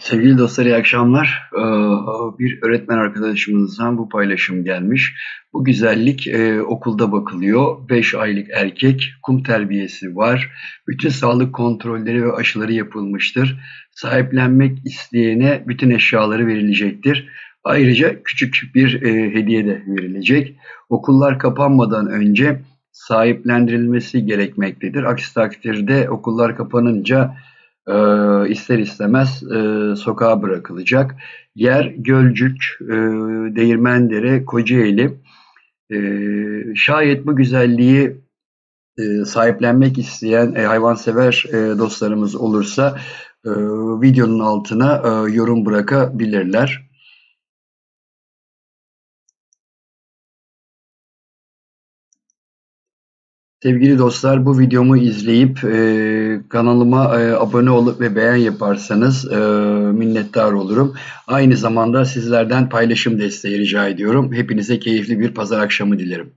Sevgili dostlar iyi akşamlar. Ee, Bir öğretmen arkadaşımızdan bu paylaşım gelmiş. Bu güzellik e, okulda bakılıyor. 5 aylık erkek, kum terbiyesi var. Bütün sağlık kontrolleri ve aşıları yapılmıştır. Sahiplenmek isteyene bütün eşyaları verilecektir. Ayrıca küçük bir e, hediye de verilecek. Okullar kapanmadan önce sahiplendirilmesi gerekmektedir. Aksi takdirde okullar kapanınca e, ister istemez e, sokağa bırakılacak. Yer Gölcük, e, Değirmendere, Kocaeli. E, şayet bu güzelliği e, sahiplenmek isteyen e, hayvansever e, dostlarımız olursa e, videonun altına e, yorum bırakabilirler. Sevgili dostlar bu videomu izleyip e, kanalıma e, abone olup ve beğen yaparsanız e, minnettar olurum. Aynı zamanda sizlerden paylaşım desteği rica ediyorum. Hepinize keyifli bir pazar akşamı dilerim.